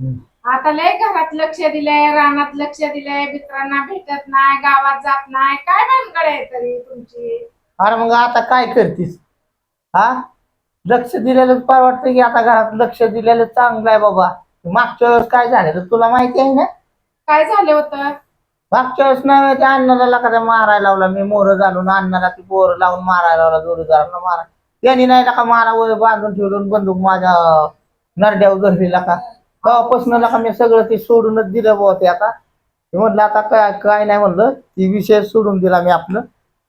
आता लय घरात लक्ष दिलंय रानात लक्ष दिलंय मित्रांना भेटत नाही गावात जात नाही. काय भानगड आहे तरी तुमची? अरे मग आता काय करतीस? हा? लक्ष दिलेलं फार वाटतं की आता घरात लक्ष दिलेलं चांगलं आहे बाबा. मागच्या वेळेस काय झालेलं तुला माहिती आहे ना? काय झालं होतं? मागच्या वेळेस ना त्या अण्णाला लका मारायला लावला. मी मोर घालून अण्णाला ती बोर लावून मारायला लावला जोडीदारांना मारा त्यांनी नाही का मला बांधून ठेवून बंदूक माझ्या नरड्यावर धरली का तेव्हापासून का मी सगळं ते सोडूनच दिलं बुवा ते आता. मी म्हणलं आता काय काय नाही म्हणलं ती विषय सोडून दिला मी आपलं.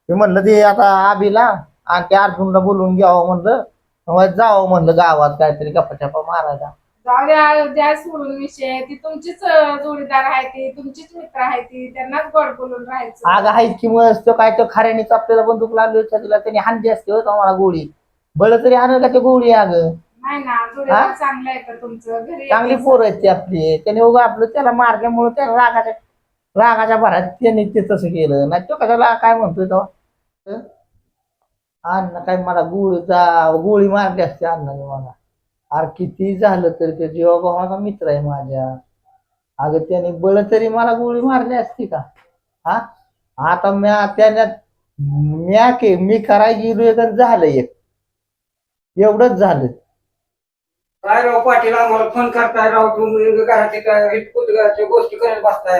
मी म्हणलं ते आता आबीला आणि त्या अर्जुनला बोलवून घ्यावं म्हणलं. मग जावं म्हणलं गावात काहीतरी गप्पा मारायला. जाऊ द्या द्या सोडून विषय. ती तुमचीच अं, जोडीदार आहे ती तुमचीच मित्र आहे ती त्यांनाच गोड बोलून राहायचं. आग आहेत की मग तो काय तो खऱ्यानेच आपल्याला बंदूक लागली होती तिला. त्यांनी हानली असते होत आम्हाला गोळी? बळ तरी आणलं का ते गोळी अग? नाही ना जोडीदार चांगलं आहे का तुमचं. घरी चांगली येतं. पोरं आहेत ती आपली. त्याने उगा आपलं त्याला मारल्यामुळे त्या रागाच्या रागाच्या भरात त्याने ते तसं केलं. नाही तो कशाला काय म्हणतोय तो? अण्णा काय मला गोळीचा गोळी मारली असते अण्णाने मला. अरे किती झालं तरी ते जीवाभावाचा मित्र आहे माझ्या. अगं त्याने बळ तरी मला गोळी मारली असती का? हा? आता म्या त्याने म्या के मी करायला गेलो एक आणि झालं एक. एवढंच झालं. काय राव पाटील आम्हाला फोन करताय राव? तुम्ही घराचे काय घराच्या गोष्टी करत बसताय.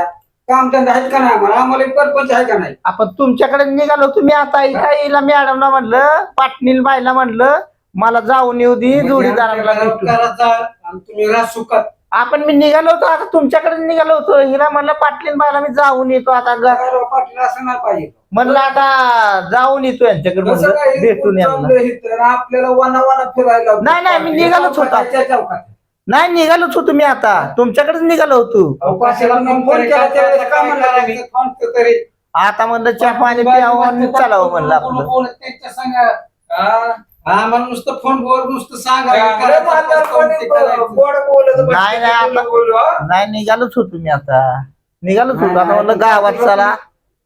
काम धंदा आहेत का नाही आम्हाला? आम्हाला परपंच आहे का नाही? आपण तुमच्याकडे निघालो तुम्ही आता इला मॅडमला म्हणलं पाटणील बाईला म्हणलं मला जाऊन येऊ दे जोडीदाराला. घराचा आणि तुम्ही राज सुखात आपण मी निघालो होतो आता तुमच्याकडे निघालो होतो. हिला म्हणलं पाटलीन बाईला मी जाऊन येतो आता ग- काय राव पाटील असं नाही पाहिजे. म्हणलं आता जाऊन येतो यांच्याकडे कसं म्हणलं काय भेटून यांना चाललंय तर आपल्याला वना वना फिरायला लावतात. नाही, नाही, मी निघालोच होतो. चौकाच्या चौकात. नाही निघालोच होतो मी आता. तुमच्याकडेच निघालो होतो. फोन केला त्यावेळेस म्हणला? फोन तर आता म्हणलं चहा पाणी प्यावं आणि चालावं म्हणलं आपलं. त्यांच्या संग हा, आम्हाला नुसतं फोनवर नुसतं सांगा. अरे म्हातारं कोणी गोड बोलत बसते, नाही, नाही, आता- कोणी बोलू, हा? नाही निघालोच होतो मी आता. निघालोच होतो. आता म्हणलं गावात चला.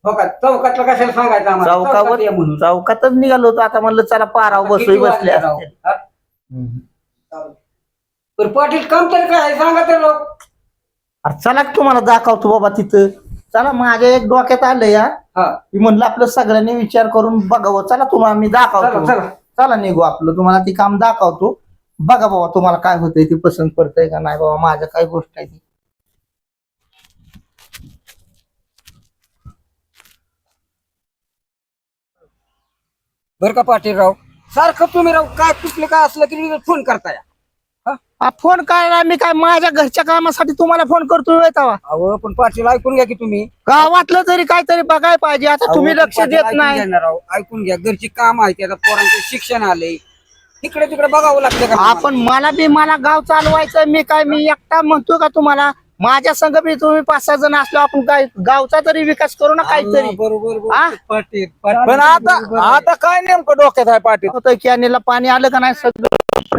हो का चौकातला कशाला सांगायचं आम्हाला? चौकावर चौकात ये म्हणून. चौकातच निघालो होतो. आता म्हणलं चला पाराव बसू किती बसले राव? हा? बरं पाटील काम तर काय आहे? सांगा तर लोक. अरे चला की तुम्हाला दाखवतो बाबा तिथं. चला माझ्या एक डोक्यात आलं या. हा. मी म्हणलं आपलं सगळ्यांनी विचार करून बघावं. चला तुम्हाला मी चला दाखवतो. चला. चला निघू आपलं तुम्हाला ती काम दाखवतो. बघा बाबा तुम्हाला काय होतंय ती पसंत पडतंय का नाही बाबा माझ्या काय गोष्ट आहे ती. बरं का पाटील राव सारखं तुम्ही राव काय कुठले काय असलं की फोन करताय? हा, फोन काय नाही, मी काय माझ्या घरच्या कामासाठी तुम्हाला फोन करतोय तेव्हा? अहो पण पाटील ऐकून घ्या की तुम्ही. गावातलं तरी काहीतरी बघायला पाहिजे आता तुम्ही अहो, लक्ष पाटील देत ऐकून नाही ऐकून घ्या. घरची काम आहे आता पोरांचं शिक्षण आलंय. तिकडे तिकडे बघावं लागतं का आपण मला बी मला गाव चालवायचं मी काय मी एकटा म्हणतो का तुम्हाला? माझ्या संघ बी तुम्ही पाच सहा जण असलो आपण काय गावचा तरी विकास करू ना काहीतरी. बरोबर? पाटील पण आता आता काय नेमकं डोक्यात आहे पाटील? होतंय कॅनेला पाणी आलं का नाही सगळं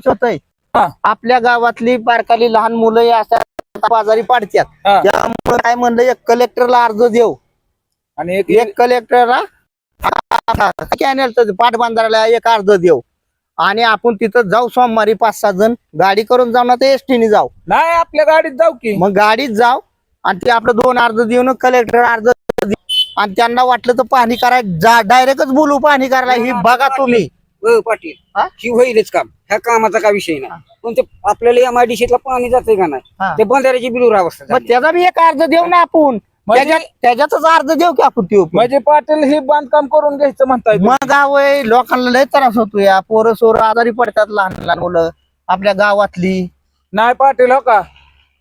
होतंय. आपल्या गावातली बारकाली लहान मुलं या अशा बाजारी पाडतात हा. त्यामुळे काय म्हणलं एक कलेक्टरला अर्ज देऊ. आणि एक एक कलेक्टरला कॅनेल पाटबंधाऱ्याला एक अर्ज देऊ. आणि आपण तिथं जाऊ सोमवारी पाच सहा जण. गाडी करून जाऊ ना तर एसटीने जाऊ. नाही आपल्या गाडीत जाऊ की. मग गाडीत जाऊ आणि ते आपलं दोन अर्ज देऊन कलेक्टर अर्ज देऊ. आणि त्यांना वाटलं तर पाहणी करायला डायरेक्टच बोलू पाहणी करायला. ही बघा तुम्ही. पाटील हा? ही होईलच काम. ह्या कामाचा काय विषय नाही. पण ते आपल्याला एम आय डी पाणी जातंय का हा. नाही ते बंधाऱ्याची बिलूर अवस्था मग झाली. त्याचा बी एक अर्ज देऊ ना आपण. म्हणजे- त्याच्यात त्याच्यातच अर्ज देऊ की आपण ते म्हणजे पाटील हे बांधकाम करून घ्यायचं म्हणताय तुम्ही. मग गाव आहे लोकांना लय त्रास होतो या पोरं सोरं आजारी पडतात लहान लहान मुलं. आपल्या गावातली. नाही पाटील हो का?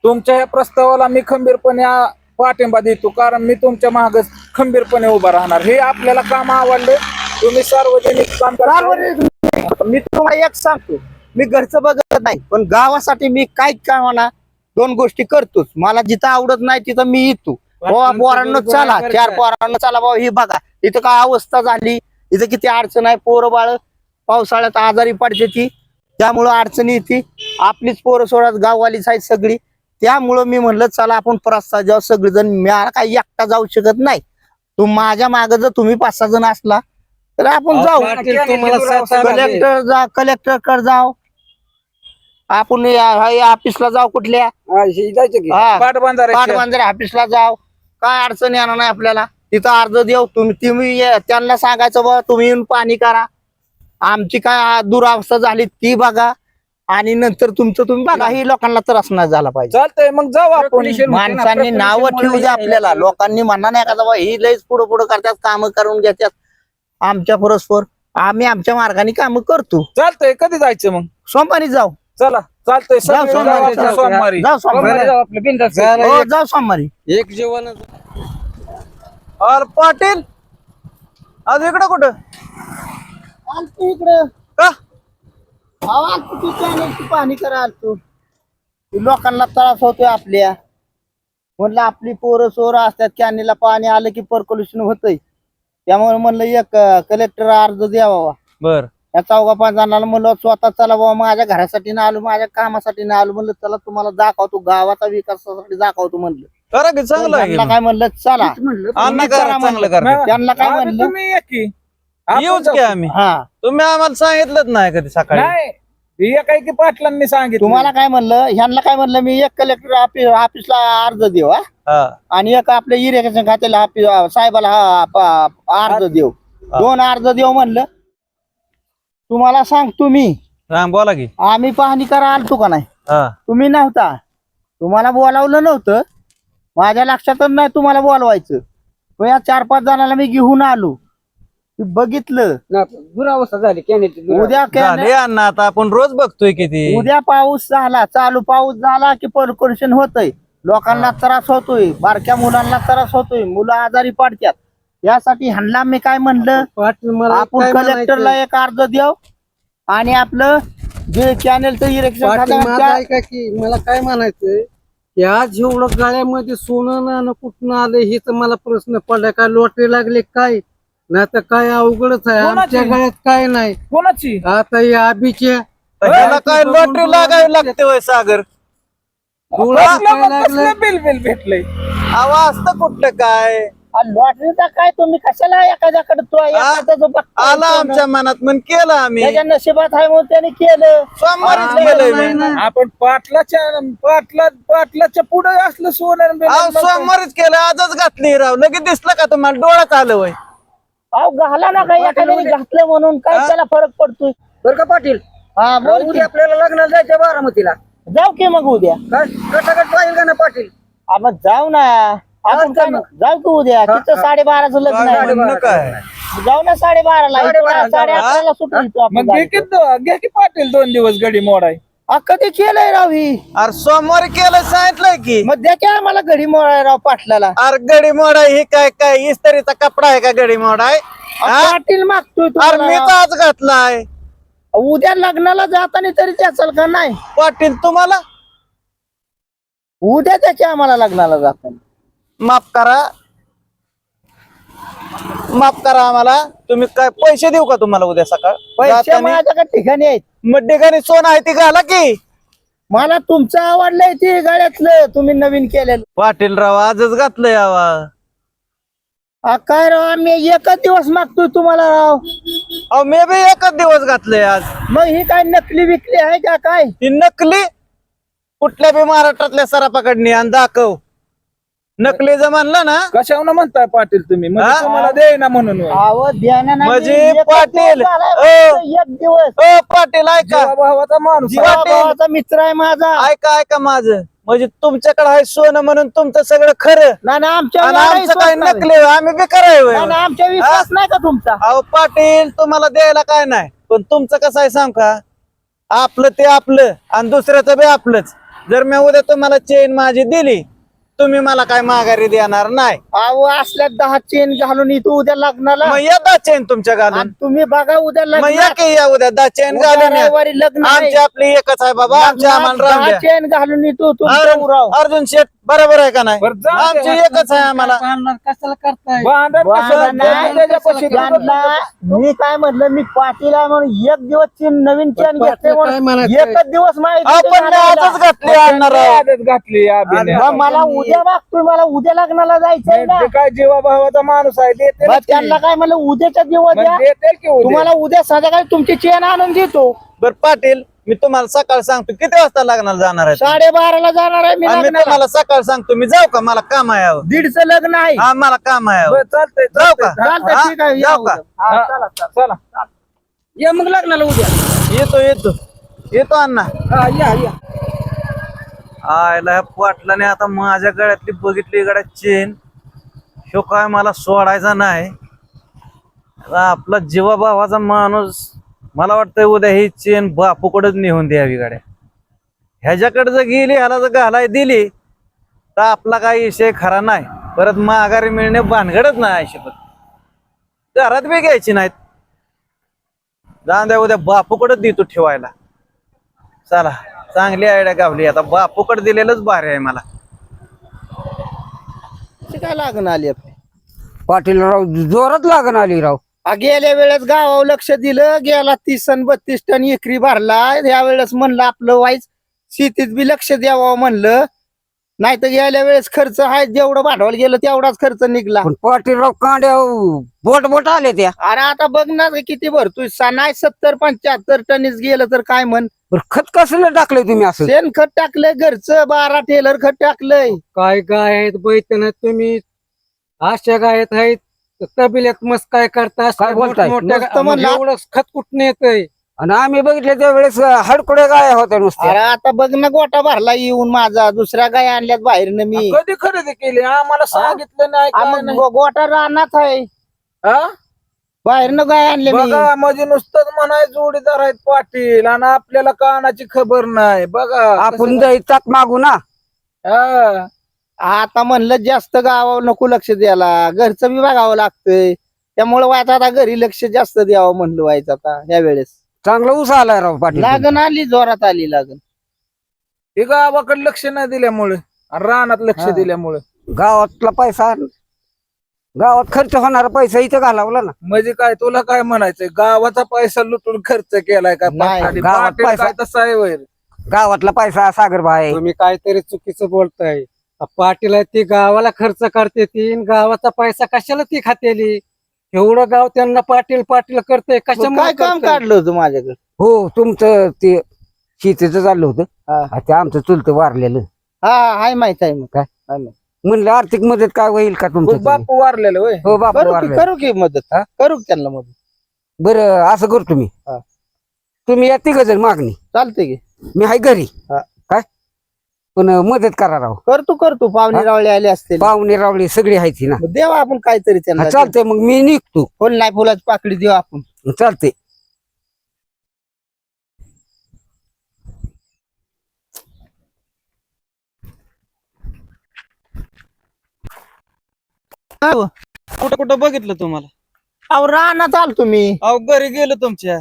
तुमच्या या प्रस्तावाला मी खंबीरपणे आ- पाठिंबा देतो. कारण मी तुमच्या माग खंबीरपणे उभा राहणार. हे आपल्याला काम आवडले. तुम्ही सार्वजनिक काम करताय. सार्वजनिक मी तुम्हाला एक सांगतो. मी घरचं बघत नाही पण गावासाठी मी काय काय म्हणा दोन गोष्टी करतोच. मला जिथं आवडत नाही तिथं मी येतो. बाबा पोरांनो चला चार पोरांनो चला बाबा ही बघा. इथं काय अवस्था झाली? इथं किती अडचण आहे? पोरं बाळ पावसाळ्यात आजारी पडते ती. त्यामुळं अडचणी येते. आपलीच पोरं सोडत गाववालीच आहेत सगळी. त्यामुळं मी म्हणलं चला आपण प्रस्ताव जाऊ. सगळेजण मी काही एकटा जाऊ शकत नाही. तू माझ्या मागे जर तुम्ही पाच सहा जण असला तर आपण जाऊ. पाटील तुम्हाला साथ- कलेक्टर जा कलेक्टरकडे जाऊ. आपण या- या ऑफिसला जाऊ कुठल्या? हा, हे जायचं की. हा. पाटबंधारे पाटबंधारे ऑफिसला जाऊ. काय अडचण येणार नाही आपल्याला. तिथं अर्ज देऊ. तुम्ही तुम्ही ये- त्यांना सांगायचं बा तुम्ही येऊन पाणी करा. आमची काय दुरावस्था झाली ती बघा. आणि नंतर तुमचं तुम्ही बघा. ही लोकांना त्रास नाही झाला पाहिजे. चालतंय मग जाऊ आपण. माणसांनी नावं ठेवू द्या आपल्याला. लोकांनी म्हणा नाही का बाबा ही लयच पुढं पुढं करतात कामं करून घेतात. आमच्या परस्पर. आम्ही आमच्या मार्गाने कामं करतो. चालतंय कधी जायचं मग? सोमवारी जाऊ. चला चालतंय जाऊ सोमवारी, जाऊ जाऊ. सोमवारी. जाऊ सोमवारी. सोमवारी जाऊ आपलं बिनधास्त. हो जाऊ सोमवारी. एक जेवण अरे पाटील! आज इकडं कुठं? आलतो इकडं. का? अहो, आलतो ती करा आलतो. ती लोकांना त्रास होतोय आपल्या. म्हणलं आपली पोरं सोरं असतात कॅनेलला पाणी आलं की परकोल्युशन होतंय. त्यामुळे म्हणलं एक कलेक्टर अर्ज द्यावा बर. या चौघा पाच जणांना म्हणलं स्वतः चला बाबा माझ्या घरासाठी ना आलो माझ्या कामासाठी ना आलो. म्हणलं चला तुम्हाला दाखवतो गावाचा विकासासाठी दाखवतो म्हणलं. करा की चांगलं आहे त्यांना की काय म्हणलं चला. करा चांगलं. करा. त्यांना काय म्हणलं? तुम्ही या की. आपण येऊच. की आम्ही. हा. तुम्ही आम्हाला सांगितलंच नाही कधी सकाळी. नाही. हे काय की पाटलांनी सांगितलं. तुम्हाला काय म्हणलं? ह्यांना काय म्हणलं? मी एक कलेक्टर ऑफिस ऑफिसला अर्ज देऊ हा. हा. आणि एक आपल्या इरिगेशन खात्याला ऑफिस साहेबाला हा प- अर्ज देऊ. दोन अर्ज देऊ म्हणलं. तुम्हाला सांगतो मी. सांग बोला की. आम्ही पाहणी करा आलतो का नाही? हा. तुम्ही नव्हता. तुम्हाला बोलावलं नव्हतं. माझ्या लक्षातच नाही तुम्हाला बोलवायचं. पण या चार पाच जणांना मी घेऊन आलो. ते बघितलं. ना, दुरावस्था झाली कॅनेलची दुरावस्था. उद्या झाले कॅन- अण्णा आता आपण रोज बघतोय किती. उद्या पाऊस झाला चालू पाऊस झाला की पर्क्युलेशन होतंय. लोकांना त्रास होतोय बारक्या मुलांना त्रास होतोय मुलं आजारी पडतात. यासाठी ह्यांना मी काय म्हणलं? पाटील मला आपण काय कलेक्टरला म्हणायचं? एक अर्ज देऊ आणि आपलं जे इलेक्शन पाटील माझं ऐका की मला काय म्हणायचंय? की आज एवढं गाळ्यामध्ये सोनं नाणं कुठून आलं हे तर मला प्रश्न पडला काय लॉटरी लागले काय? नाही तर काय अवघडच आहे. कोणाची? आमच्या गळ्यात काय नाही. कोणाची? आता या आबीच्या त्याला काय लॉटरी लागावी लागते वय सागर? डोळ्यात काय लागलं? बिल बिल भेटलंय. आवाज तर कुठलं काय? लॉटरीचा काय तुम्ही कशाला एखाद्याकडे तो एखाद्याचं आला? आमच्या मनात पण केलं आम्ही. त्याच्या नशिबात आहे म्हणून त्याने केलं. सोमवारीच नाही. आपण पाटलाच्या पाटला पाटलाच्या पुढे असलं सोनं अहो सोमवारीच केलं आजच घातली राव. लगेच दिसलं का तुम्हाला? डोळ्यात आलं वय अहो घाला ना काही एखाद्याने घातलं म्हणून. काय त्याला फरक पडतोय? बरं का पाटील? हा बोल की. उद्या आपल्याला लग्नाला जायचं बारामतीला. जाऊ की मग उद्या. काय कटाकट पाहिजे का ना पाटील? मग जाऊ ना. आपण काय मग. जाऊ की उद्या. तिथं साडेबाराचं लग्न काय आहे. म्हणणं काय? जाऊ ना साडेबाराला. साडेबारा, इथं साडे अकराला सुटू इथं आपण मग घे गाडी. की दो- घे की पाटील दोन दिवस गडी मोडाय. हा, कधी केलंय राव ही? अरे सोमवारी केलं सांगितलंय की. मग द्याच्या आम्हाला घडी मोळाय राव पाटलाला. अरे गडी मोडाय ही काय काय इस्त्रीचा कपडा आहे का गडी मोडाय? पाटील मागतोय अरे तुम्हाला मी राव. तर आज घातलाय. उद्या लग्नाला जाताना तरी त्याचं का नाही? पाटील तुम्हाला? उद्या त्याच्या आम्हाला लग्नाला जाताना. माफ करा माफ करा आम्हाला. तुम्ही काय पैसे देऊ का तुम्हाला उद्या सकाळ? पैसे जातानी? माझ्याकडे ठिकाणी आहेत. मग ठिकाणी सोनं आहे ती घाला की. मला तुमचं आवडलंय ते गाड्यातलं तुम्ही नवीन केलेलं. पाटील राव आजच घातलंय आवा. हा, काय राव आम्ही एकच दिवस मागतोय तुम्हाला राव. अहो मी बी एकच दिवस घातलंय आज. मग ही काय नकली विकली आहे का काय? ती नकली? कुठल्या बी महाराष्ट्रातल्या सरापाकडनी आणि दाखव. नकली जर म्हणलं ना कशावर म्हणताय पाटील तुम्ही? म्हणजे हा? तुम्हाला देई ना म्हणून होय. अहो ध्यानानं म्हणजे दिवस पाटील, अ. एक दिवस. ओ पाटील ऐका. जीवाभावाचा माणूस आहे. भावाचा मित्र आहे माझा. ऐका ऐका माझं. म्हणजे तुमच्याकडे आहे सोनं म्हणून तुमचं सगळं खरं. ना ना आमच्या आणि आमचं नकली आहे, आम्ही बी नाही. ना, आमच्या विश्वास नाही का तुमचा? अहो पाटील तुम्हाला द्यायला काय नाही. पण तुमचं कसं आहे सांग का? आपलं ते आपलं आणि दुसऱ्याचं बी आपलंच. जर मी उद्या तुम्हाला चेन माझी दिली तुम्ही मला काय माघारी देणार नाही अहो असल्या दहा चेन घालून इथं उद्या लग्नाला मग येता चेन तुमच्या घालून आणि तुम्ही बघा उद्या मग या की या उद्या दा चेन घालून या. रविवारी लग्न आहे. आमची आपली एकच आहे बाबा आमची आम्हाला राहून दहा द्या. चेन घालून तुमचं अर्जुन उराव अर्जुन शेठ बरोबर आहे का नाही बरं, जाऊ दे. आमची एकच आहे आम्हाला कशाला करताय भांडण कसं? वाहना नाही, त्याच्यापाशी त्यांना मी काय म्हटलं मी पाटील आहे म्हणून एक दिवस चेन नवीन चेन पाटील घेतले काय म्हणून? एकच दिवस माहिती आपण आजच घातली आणणार आहोत. आदत घातली. मग मला उद्या मागतोय मला उद्या लग्नाला जायचंय ना ते काय जीवाभावाचा माणूस आहे देते मग त्यांना काय म्हणलं उद्याच्या दिवस द्या देते की उद्या. तुम्हाला उद्या संध्याकाळी तुमची चेन आणून देतो बर पाटील मी तुम्हाला सकाळ सांगतो किती वाजता लग्नाला जाणार आहे साडेबाराला जाणार आहे मी आणि मी लग्नाला. तुम्हाला सकाळ सांगतो मी जाऊ का? मला काम आहे अहो. दीडचं लग्न आहे. हा मला काम आहे अहो. चालतंय जाऊ का? चालतंय, हा? ठीक आहे, या जाऊ का? उद्या. हा, चला चला. या मग लग्नाला उद्या. येतो येतो. येतो अण्णा. हा, या या. आयला ह्या पाटलाने आता माझ्या गळ्यातली बघितली गड्या चेन. ह्यो काय मला सोडायचा नाही. आता आपला जीवा भावाचा माणूस मला वाटतंय उद्या ही चेन बापूकडेच नेऊन द्यावी गाड्या. ह्याच्याकडे जर गेली ह्याला जर घालाय दिली तर आपला काही विषय खरा नाही. परत माघारी मिळणे भानगडच नाही आयुष्यात घरात बी घ्यायची नाहीत. जाऊन द्या उद्या बापूकडेच देतो ठेवायला. चला चांगली आयडिया गावली. आता बापूकडे दिलेलंच भारी आहे मला. काय लागण आली पाटील राव जोरात लागण आली राव. आ, गेल्या वेळेस गावावर लक्ष दिलं गेला तीस टन बत्तीस टन एकरी भरला. या वेळेस म्हणलं आपलं वाईच शेतीत बी लक्ष द्यावं म्हणलं. नाही तर गेल्या वेळेस खर्च आहे जेवढं भांडवल गेलं तेवढाच खर्च निघला. पण पाटील राव कांड्या बोट बोट आले त्या. अरे आता बघ ना रे किती भरतोय. सा- नाही सत्तर पंच्याहत्तर टनीच गेलं तर काय म्हण? खत कसलं टाकलंय तुम्ही असं? शेण खत टाकलंय घरचं बारा टेलर खत टाकलंय. काय गाय आहेत बैठण तुम्ही? अशा गाय आहेत. तबिल्यात मस्त काय करता काय बोलताय? नुसतं म्हणलं- एवढं खत कुठं येतंय? आणि आम्ही बघितले त्या वेळेस हडकुडे गाय होत्या नुसत्या. अरे आता बघ ना गोटा भरला येऊन माझा. दुसऱ्या गाय आणल्यात बाहेरनं मी. कधी खरेदी केली? आम्हाला सांगितलं नाही आ, काय मग नाही. गो- गोटा रानात आहे. हा? बाहेरनं गाय आणले मी. बघा म्हणजे नुसतंच म्हणाय जोडीदार आहेत पाटील आणि आपल्याला कानाची खबर नाही. बघा आपण दही ताक मागू ना. हा. आता म्हणलं जास्त गावावर नको लक्ष द्यायला. घरचं बी बघावं लागतंय. त्यामुळे वायचं आता घरी लक्ष जास्त द्यावं म्हणलं व्हायचं आता या वेळेस. चांगला ऊस आलाय राव पाटील. लागण आली जोरात आली लागण. हे गावाकडे लक्ष नाही दिल्यामुळे रानात लक्ष हा. दिल्यामुळे. गावातला पैसा गावात खर्च होणारा पैसा इथं घालावला ना. म्हणजे काय तुला काय म्हणायचंय? गावाचा पैसा लुटून खर्च केलाय का? नाही, पाटील? गावात पाटील पैसा- काय तसं आहे वैर? गावातला पैसा सागरभाई तुम्ही काहीतरी चुकीचं बोलताय. पाटील आहे ती गावाला खर्च करते ती आणि गावाचा पैसा कशाला ती खातेली एवढं गाव त्यांना पाटील पाटील करते काय काम? काढलं होतं माझ्याकडे हो तुमचं ते शेतीचं चाललं होतं हा. ते आमचं चुलतं वारलेलं हा हाय माहीत आहे मग काय? हाय माहीत. म्हणलं आर्थिक मदत काय होईल का तुमचं बापू वारलेलं वय हो बाप करू की करू की मदत हा? करू की त्यांना मदत बरं असं करतो मी हा. तुम्ही या तिघ जण मागणी चालतंय की मी आहे घरी हा. पण मदत करा राव. करतो करतो पाहुणे हा? रावळे आले असते पाहुणे रावळे सगळी आहेत ना. देवा आपण काहीतरी हा, त्यांना चालतंय मग मी निघतो. फुल नाही फुलाची पाकळी देऊ आपण. चालते कुठं कुठं बघितलं तुम्हाला? अहो रानात आलो तुम्ही अहो घरी गेलो तुमच्या.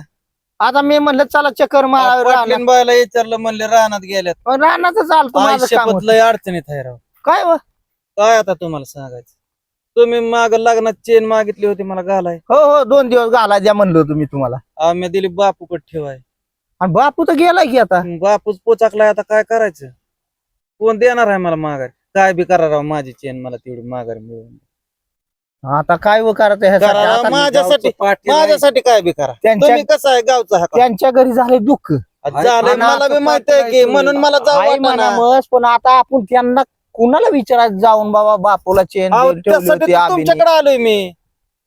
आता मी म्हणलं चला चक्कर मारा रानात. पाटलीन बायला विचारलं म्हणले रानात गेल्यात. रानातच आलतो माझं काम आयुष्यात होतं. लय अडचणीत आहे राव. काय व? काय आता तुम्हाला सांगायचं? तुम्ही माग लग्नात चेन मागितली होती मला घालाय. हो हो दोन दिवस घाला द्या म्हणलो तुम्ही तुम्हाला. आम्ही दिली बापूकड ठेवाय. आणि बापू तर गेला की आता. बापूच पोचाकलाय आता काय करायचं? कोण देणार आहे मला माघारी? काय बी करा राव माझी चेन मला तेवढी माघारी मिळून. आता काय व ह्यासाठी? करा आता माझ्यासाठी पाटील आहे. माझ्यासाठी काय बी करा त्यांच्या तुम्ही कसं आहे गावचा त्यांच्या घरी झाले दुःख झालंय आणि मला बी माहीत आहे की. म्हणून मला जाऊ आई वाटेना. म्हणा मस्त, पण आता आपण त्यांना कुणाला विचारायचं जाऊन बाबा बापूला चेन अहो, ठेवली त्यासाठी होती तर आबीने. तुमच्याकडे आलोय मी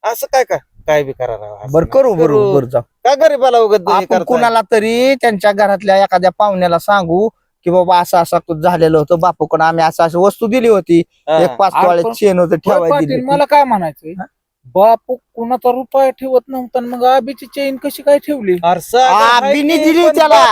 असं काय काय काय बी करा राव असं बरं नाही. करू बरोबर बरं जाऊ काय गरीबाला उगत आपण कुणाला तरी त्यांच्या घरातल्या एखाद्या पाहुण्याला सांगू की बाबा असं असं झालेलं होतं बापूकडे आम्ही असं असं वस्तू दिली होती. एक पाच अरे तोळे चेन होतं ठेवायला पाटील दिली मला काय म्हणायचंय? बापू कुणाचा रुपया ठेवत नव्हता आणि मग आबीची चेन कशी काय ठेवली? आबीने दिली त्याला.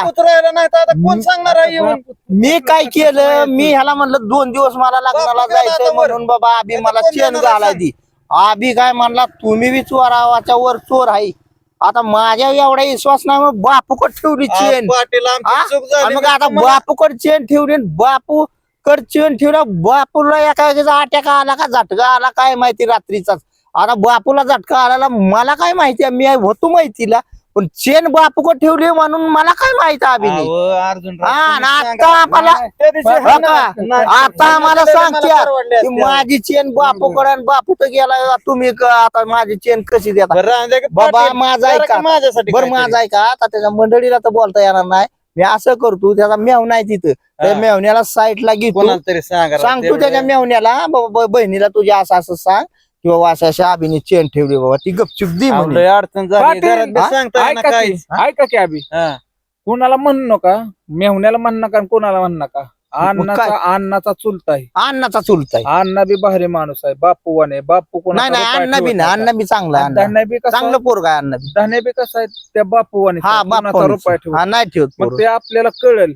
नाही तर आता कोण सांगणार आहे येऊन मी काय केलं? मी ह्याला म्हणलं दोन दिवस मला लग्नाला बापू गेला जायचंय आता वर. म्हणून बाबा आबी आता मला कोण चेन घालाय सांग? दी. आबी काय म्हणला तुम्ही बी चोरावाच्या वर चोर आहे. आता माझ्या एवढा विश्वास नाही मग बापूकड ठेवली चेन पाटील आमची? चूक आणि झाली मग आता बापूकड चेन ठेवली आणि बापू कड चेन ठेवला बापूला एका अटॅक आला का झटका आला काय माहिती रात्रीचाच आता बापूला झटका आला मला काय माहिती? मी होतो माहितीला पण चेन बापूकड ठेवली म्हणून मला काय माहिती अभिनय अहो, अर्जुन हा राव, आणि तुम्ही आता सांगा. आम्हाला त्या दिवशी बरं हा का? ना, नाही, आता आम्हाला मला सांगत्या परवडले की असते. माझी चेन बापूकडे आणि बापू तर गेला तुम्ही क- आता माझी चेन कशी देता बरं, राहून द्या की बाबा पाटील, माझा जरा ऐका का माझ्यासाठी बरं काहीतरी. माझा ऐका आता त्याच्या मंडळीला तर बोलता येणार नाही मी असं करतो त्याचा मेवणा आहे तिथं त्या हा. मेवण्याला साईडला घेतो कोणाला तरी सांगा राव, सांगतो तेवढं. त्याच्या मेवण्याला बाबा ब- बहिणीला तुझ्या असं असं सांग किंवा अभिने चेन ठेवली बाबा ती गपचूप दे अहो, म्हणे. लय अडचण झाली. पाटील, घरात बी हा? सांगता येईना ऐका की काहीच. ऐका की अभि हा. कुणाला म्हणू नका मेहुण्याला म्हण नका आणि कोणाला म्हण नका. अण्णाचा अण्णाचा चुलता आहे. अन्नाचा चुलता आहे. अण्णा बी भारी माणूस आहे बापू वाने बापू कोणाचा नाही नाही रुपया अण्णा बी ठेवत नाही. अण्णा बी चांगला आहे, अण्णा. धान्य बी कसं चांगलं पोरगा आहे अण्णा बी. धान्य बी कसं आहे? त्या बापू वाने हा बाप रुपया ठेवत हा नाही ठेवत मग पोरं. ते आपल्याला कळेल.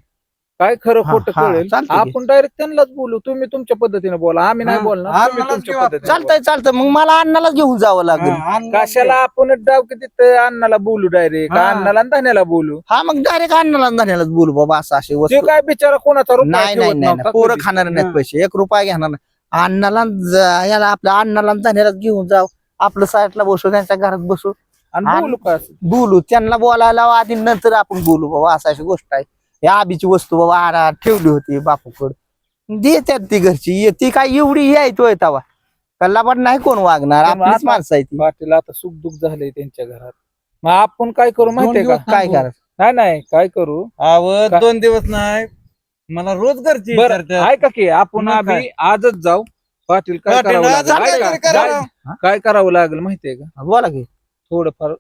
काय खरं खोटं हा, कळेल चालतंय की. आपण डायरेक्ट त्यांनाच बोलू तुम्ही तुमच्या पद्धतीने बोला आम्ही नाही हा, बोलणार तुम्ही आम्हालाच तुमच्या घेऊ आपण. पद्धतीने चालतंय चालतंय मग मला अण्णालाच घेऊन जावं लागेल हा. कशाला आपण डाव की तिथं अण्णाला बोलू डायरेक्ट हा. अण्णाला आणि धान्याला बोलू हा मग डायरेक्ट अण्णाला धान्यालाच बोलू बाबा असं असे ते वस्तू काय बिचारा कोणाचा रुपया नाही नाही ठेवत नाही नव्हता नाही. पोरं कधी. खाणार नाहीत हा. पैसे एक रुपया घेणार नाही अण्णाला ज- याला आपल्या अण्णाला धान्यालाच घेऊन जाऊ आपलं साईडला बसू त्यांच्या घरात बसू आणि बोलू का असं? बोलू त्यांना बोलायला लावा आधी नंतर आपण बोलू बाबा अशी अशी गोष्ट आहे या आबीची वस्तू बाबा आरा ठेवली होती बापूकड. देतात ती घरची. ये- ती काय एवढी हे आहे तोय तवा. कल्ला पण नाही कोण वागणार. आपलीच आता- माणसं आहे ती. पाटील आता सुख दुःख झालंय त्यांच्या घरात. मग आपण काय करू माहितीये का? काय करायचं? नाही नाही काय करू? का- दोन दिवस नाही. मला रोज घरची बरं विचारतात. ऐका की आपण मग आम्ही आजच जाऊ. पाटील काय पाटील, करावं आज लागेल? ऐका, काय- राव. काय करावं लागेल माहितीये का? बोला की. थोडंफार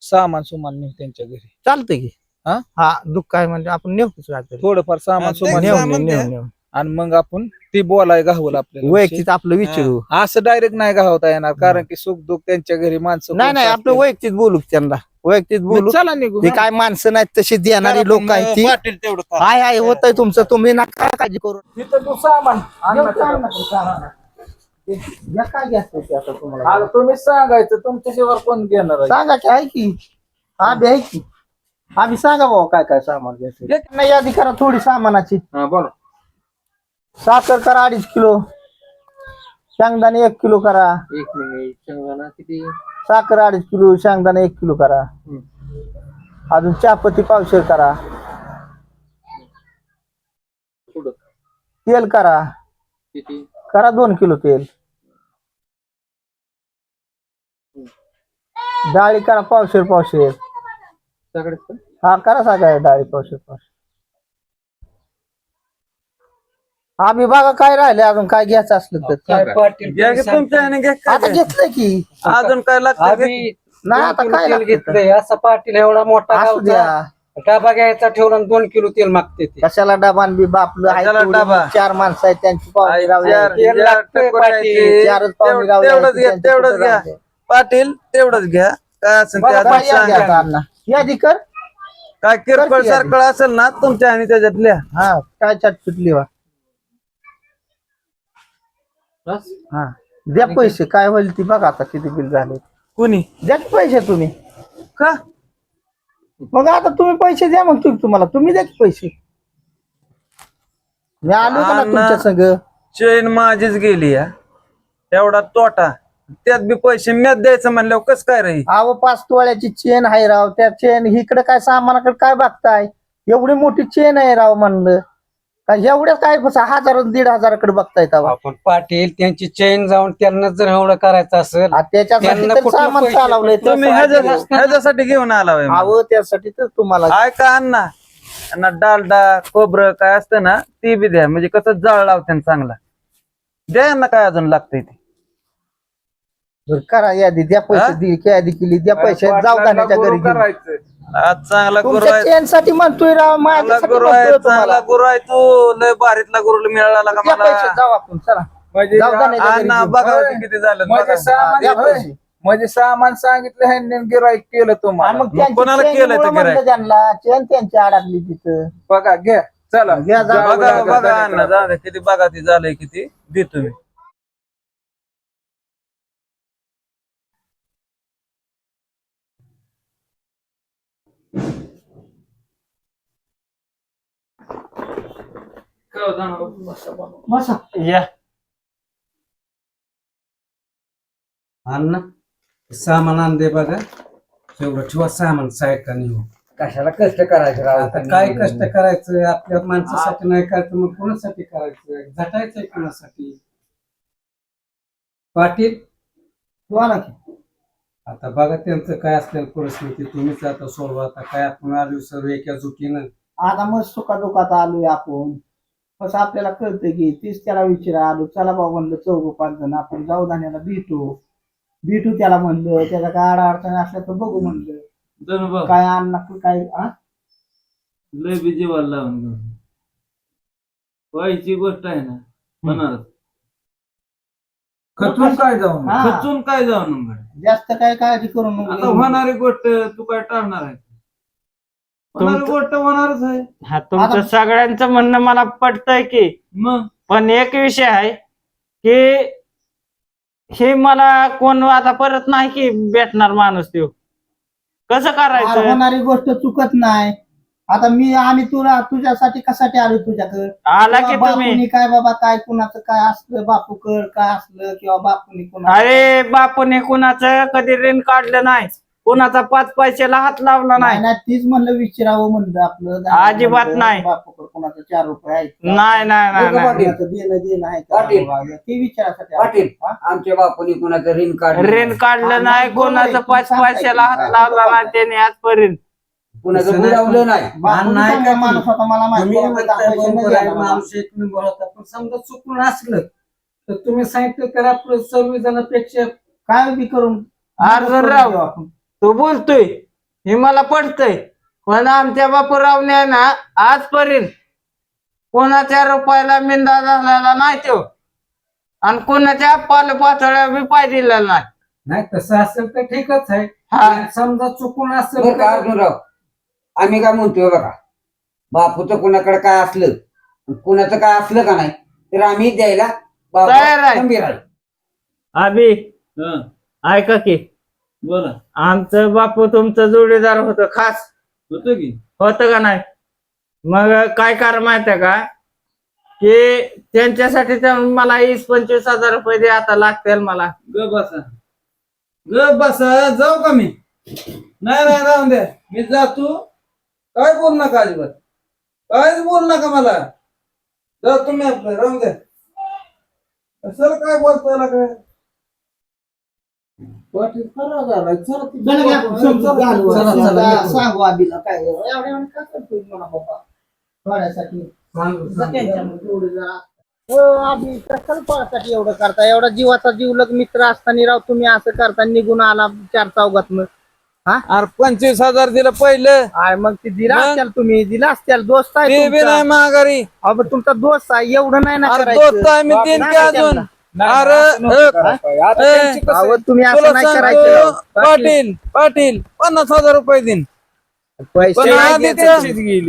सामान सुमान नेऊ त्यांच्या घरी. चालतंय की. हा? हा दुःख काय म्हणजे आपण नेऊच राहतो थोडंफार सामान हा, सुमान नेऊन नेऊ सामान नेऊन द्या. नेऊन आणि मग आपण ती बोलाय गावल आपल्याला. वैयक्तिक आपलं विचारू. असं डायरेक्ट नाही गावता येणार कारण की सुख दुःख त्यांच्या घरी माणसं नाही नाही आपलं. वैयक्तिक बोलू त्यांना. वैयक्तिक बोलू. चला निघू. ती काय माणसं नाहीत तशी देणारी लोक आहेत ती. पाटील तेवढं. हाय हाय होतंय तुमचं. तुम्ही नका काळजी करू. तिथं तू सामान आणा, काय घ्यायचं आता तुम्हाला आता तुम्ही सांगायचं तुमच्याशिवाय कोण घेणार आहे? सांगा की आहे की आम्ही आहे की आम्ही सांगा बाबा काय काय सामान घ्यायचं. नाही यादी करा थोडी सामानाची. हा, बोला. साखर करा अडीच किलो. शेंगदाणे एक किलो करा. एक मिनिट शेंगदाणा किती? साखर अडीच किलो शेंगदाणे एक किलो करा. अजून चहापत्ती पावशेर करा. पुढं. तेल करा. किती? करा दोन किलो तेल. डाळी करा पावशेर पावशेर. सगळेच का? हा करा सगळ्या डाळी पावशेर पावशेर आम्ही बघा काय राहिले अजून काय घ्यायचं असलं तर काय पाटील घ्या की तुमच्या ह्याने घ्या काय आता घ्या. घेतलंय की अजून काय लागतं घ्या. आम्ही नाही, आता दोन किलो काय तेल लागतं? घेतलंय असा पाटील एवढा मोठा असू गावचा द्या डबा घ्यायचा ठेवला आणि दोन किलो तेल मागते ते कशाला डबान बी बापलं आहे कशाला तेवढी डबा? चार माणसं आहेत त्यांची पाहुणे आई, रावले चार- आहेत. तेल चार लागतंय टकोरे पाटील. आहेत. चारच पाहुणे तेवढं- रावले आहेत, तेवढंच घ्या त्यांची तेवढंच कुठं घ्या राहते? पाटील तेवढंच घ्या काय असेल ते बघा अजून काय यादी सांगा. आता अण्णा यादी कर. काय किरकोळ. सारखळ असेल ना तुमच्या आणि त्याच्यात लिहा हा काय चाट सुटली वा बस. हा द्या पैसे काय होईल ती बघा आता किती बिल झाले. कुणी? द्या की पैसे तुम्ही. का? मग आता तुम्ही पैसे द्या मग तुम्ही तुम्हाला तुम्ही द्या की पैसे. मी आलो का ना अण्णा. तुमच्या संग. चेन माझीच गेली एवढा तोटा. त्यात बी पैसे म्यात द्यायचं म्हणल्यावर कस काय राहील? अहो पाच तोळ्याची चेन आहे राव त्या चेन इकडे काय सामानाकडे काय बघताय? एवढी मोठी चेन आहे राव म्हणलं. का एवढ्या काय बसा हजार दीड हजाराकडे बघताय तेव्हा आपण पाटील त्यांची चेन जाऊन त्यांना जर एवढं करायचं असेल आ, त्याच्यासाठी त्यांना तर कुठलं सामान पैसे- चालवलंय तर तुम्ही ह्याच्या- ह्याच्यासाठी घेऊन आला होय मग. अहो त्यासाठी तर तुम्हाला ऐका अण्णा अण्णा डालडा खोबरं काय असतं ना ती बी द्या. म्हणजे कसं जाळ लावते चांगला. द्या यांना काय अजून लागतंय ते. बरं, करा यादी द्या पैसे हा? दि- यादी केली द्या पैसे जाऊ घरी घेऊन. करायचं आज चांगला गुरु तुमच्या आहे म्हणतोय राव चांगला माझ्यासाठी गुरु आहे चांगला गुरु आहे तू लय भारीतला गुरु मिळाला का द्या पैसे मला जाऊ आपण चला म्हणजे जाऊ. बघा होय. किती झालं म्हणजे बघा. सामान द्या होय. पैसे. म्हणजे सामान सांगितलं ह्यांनी गिराईक केलं आणि तुम्हाला मग त्यांची कोणाला केलंय ते मुळं म्हणलं गिऱ्हाईक? त्यांना चेन त्यांची अडकली तिथं बघा घ्या चला घ्या, जा. जाऊ बघा बघा गणिताला. अण्णा जाऊ दे किती बघा ती झालंय किती दे तुम्ही बसा या अण्णा सामान आण दे बघा तेवढं ठेवा सामान साईडला नेऊ कशाला कष्ट करायचे राव आता काय कष्ट करायचं आपल्या माणसासाठी नाही करायचं मग कोणासाठी करायचं झटायचंय कोणासाठी पाटील तुम्हाला की? आता बघा त्यांचं काय असलेलं परिस्थिती तुम्हीच आता सोडवा आता काय आपण आलो सर्व एका जुटीनं आता मग सुखादुखात आलोय आपण कसं आपल्याला कळतं की तीच त्याला विचारा आलो चला बाबा म्हणलं चौघ पाच जण आपण जाऊ धान्याला भेटू. भेटू त्याला म्हणलं त्याचा काय अडचण असल्या तर बघू म्हणलं. धनुभाऊ काय अन्न काय हा? लय बी जीवाला लावून घेऊन व्हायची गोष्ट आहे ना होणारच. खचून काय जाऊन? हा. खचून काय जाऊ नंबर जास्त काय काळजी करू आता नको होणारी गोष्ट तू काय टाळणार आहे? होणारी गोष्ट होणारच आहे. हा तुमचं आता- सगळ्यांचं म्हणणं मला पटतंय की मग? पण एक विषय आहे की हे मला कोण आता परत नाही की भेटणार माणूस तो कसं करायचं? होणारी गोष्ट चुकत नाही. आता मी आम्ही तुला तुझ्यासाठी कशासाठी आलो तुझ्याकडे? आला की तुम्ही. बापूनी काय बाबा काय कुणाचं काय असलं बापू कर काय असलं किंवा बापूनी कुणा अरे बापूने कुणाचं कधी ऋण काढलं नाही. कुणाचा पाच पैशाला हात लावला नाही नाही नाही तीच म्हणलं विचारावं म्हणलं आपलं अजिबात नाही. बापूकडे कुणाचं चार रुपये आहेत का? नाही नाही नाही, नाही कुणाचं देणं देणं आहे का पाटील. बाबा? ते विचारासाठी. पाटील. हा? आमच्या बापूनी कुणाचं ऋण काढलं ऋण काढलं नाही कुणाचं पाच पैशाला हात लावला नाही त्याने आजपर्यंत कुणाचं बुडावलं नाही बापूनी नाही चांगला का ती? माणूस होता मला माहिती तुम्ही होतं, म्हणताय पैसे नाही बरोबर आहे, देणार माणूस एक नंबर होता पण समजा चुकून असलं तर तुम्ही सांगितलं तर आपलं संविधानापेक्षा काय बी करून राव तू बोलतोय हे मला पडतंय पण आमच्या बापूरावने आहे ना आजपर्यंत कोणाच्या रुपयाला मिंदा झालेला नाही तो. आणि कोणाच्या पाल पातळ्या बी पाय दिलेला नाही. नाही तसं असेल तर ठीकच आहे. हा. समजा चुकून असेल का तर- अर्जुनराव आम्ही काय म्हणतोय बघा बापूचं कुणाकडे काय असलं कुणाचं काय असलं का नाही तर आम्ही द्यायला बाबा तयार आहे. खंबीर आहे. अभि हं, ऐका की बोला. आमचं बापू तुमचं जोडीदार होतं खास. होतं की? होतं का नाही? मग काय कारण माहितीये का? की त्यांच्यासाठी तर मला वीस पंचवीस हजार रुपये दे आता लागतील मला. ग बसा. ग बसा जाऊ का मी? नाही नाही राहून द्या मी जातो. काय बोल नका अजिबात. कायच बोल नका मला. जा तुम्ही आपलं राहून द्या सर काय बोलतोय काय? पाटील फरार झालाय. चला ती चला चला, चला. चला, काय एवढ्या काय करतोय बाबा? थोड्यासाठी. हो एवढं करता. एवढा जीवाचा जीवलग मित्र असताना राव तुम्ही असं करता निघून आला चार चौघात अरे पंचवीस हजार दिलं पहिलं. आय मग ते दिला मग? असत्याल तुम्ही. दिला असत्याल. दोस्त आहे ते बी तुमचा. नाही माघारी. अहो, पण तुमचा दोस्त आहे. एवढं नाही ना अरे करायचं. दोस्त आहे मी तीन की ना अजून. त्यांना. अरे तुम्ही असं नाही करायचं. पाटील पाटील. पन्नास हजार रुपये देईन पैसे आधी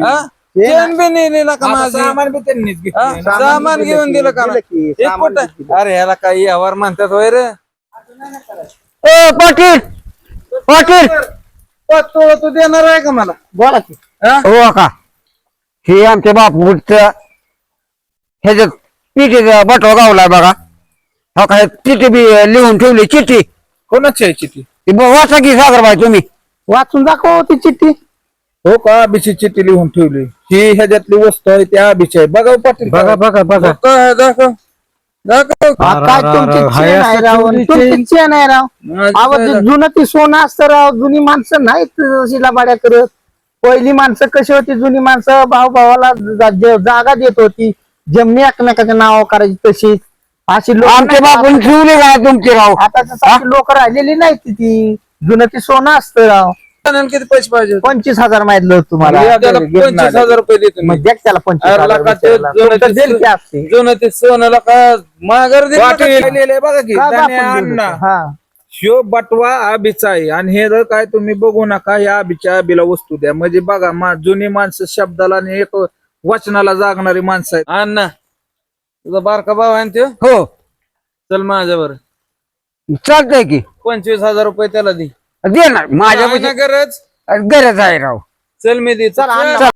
हा? चेन बी नेलेला का माझी? सामान बी त्यांनीच? घेतलं. सामान घेऊन दिलं का. अरे ह्याला काही व्यवहार म्हणतात होय रे. ए पाटील! पाटील तू देणार आहे का मला? बोला की. हा? हो का? हे आमच्या बापूचं ह्याच्यात पिठीचा बटवा गावलाय बघा. हो का चिठी बी लिहून ठेवली चिठी कोणाची आहे चिठी ती ब- वाचा की सागरबाई तुम्ही. वाचून दाखव ती चिठ्ठी. हो का अभिची चिठ्ठी लिहून ठेवली. ही ह्याच्यातली वस्तू आहे त्या अभिची आहे बघा हो पाटील. बघा बघा बघा. काय दाखव. दाखव. हा, काय तुमची चेन आहे राव आणि तुमची चेन आहे राव. अहो ते जुनं ती सोनं असतं राव जुनी माणसं नाहीत अशी लाबाड्या करत पहिली माणसं कशी होती जुनी माणसं भाऊ भावाला जागा देत होती. जमिनी एकमेकाच्या नाव करायची तशी अशी लोक आमच्या बापून ठेवली का तुमची राव. आता लोक राहिलेली नाही ती जुनं ती सोनं असतं राव. किती पैसे पाहिजे? पंचवीस हजार माहितलं होतं तुम्हाला. पंचवीस हजार रुपये देतो मी. मग द्या त्याला पंचवीस. जुनं ते की सोनं माघार बघा की? हा. ह्यो बटवा आबीचा आहे आणि हे जर काय तुम्ही बघू नका या आबीच्या आबीला वस्तू द्या. म्हणजे बघा मा जुनी माणसं शब्दाला आणि एक वचनाला जागणारी माणसं आहेत. अण्णा तुझा बारका भाव आहे ना त्यो? हो. चल माझ्यावर. चालतंय की? पंचवीस हजार रुपये त्याला दे. माझ्या आहे ना गरज? गरज आहे राव. चल मी दे चला.